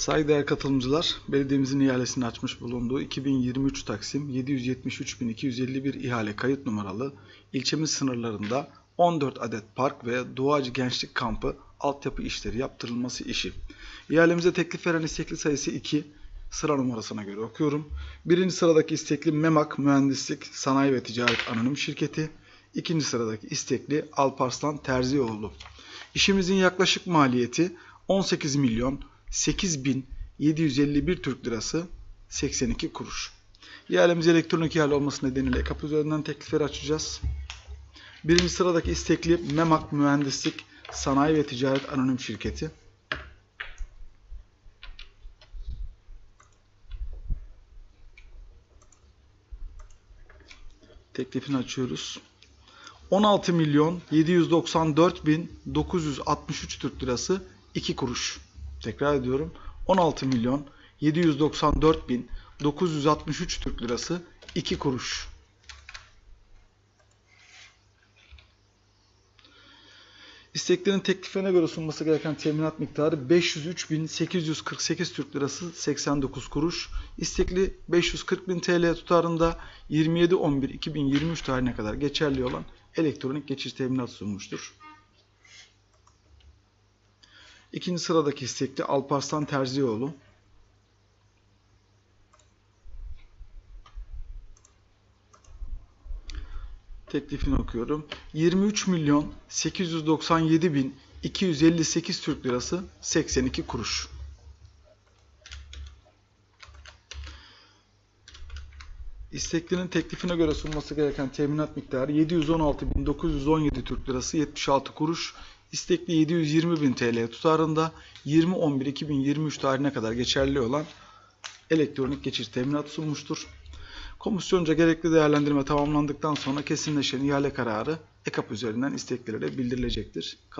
Saygıdeğer katılımcılar, belediyemizin ihalesini açmış bulunduğu 2023 Taksim 773.251 ihale kayıt numaralı ilçemiz sınırlarında 14 adet park ve Doğacı Gençlik Kampı altyapı işleri yaptırılması işi. İhalemize teklif veren istekli sayısı 2, sıra numarasına göre okuyorum. Birinci sıradaki istekli Memak Mühendislik Sanayi ve Ticaret Anonim Şirketi, ikinci sıradaki istekli Alparslan Terzioğlu. İşimizin yaklaşık maliyeti 18 milyon 8751 Türk Lirası 82 kuruş. İhalemiz elektronik ihale olması nedeniyle kapı üzerinden teklifleri açacağız. Birinci sıradaki istekli Memak Mühendislik Sanayi ve Ticaret Anonim Şirketi. Teklifini açıyoruz. 16 milyon 794 bin 963 Türk Lirası 2 kuruş. Tekrar ediyorum. 16 milyon 794 bin 963 Türk Lirası 2 kuruş. İsteklerin teklifine göre sunması gereken teminat miktarı 503.848 Türk Lirası 89 kuruş. İstekli 540.000 TL tutarında 27.11.2023 tarihine kadar geçerli olan elektronik geçiş teminat sunmuştur. İkinci sıradaki istekli Alparslan Terzioğlu. Teklifini okuyorum. 23 milyon 897 bin 258 Türk Lirası 82 kuruş. İsteklinin teklifine göre sunması gereken teminat miktarı 716.917 Türk Lirası 76 kuruş. İstekli 720.000 TL tutarında 20.11.2023 tarihine kadar geçerli olan elektronik geçiş teminat sunmuştur. Komisyonca gerekli değerlendirme tamamlandıktan sonra kesinleşen ihale kararı EKAP üzerinden isteklilere bildirilecektir.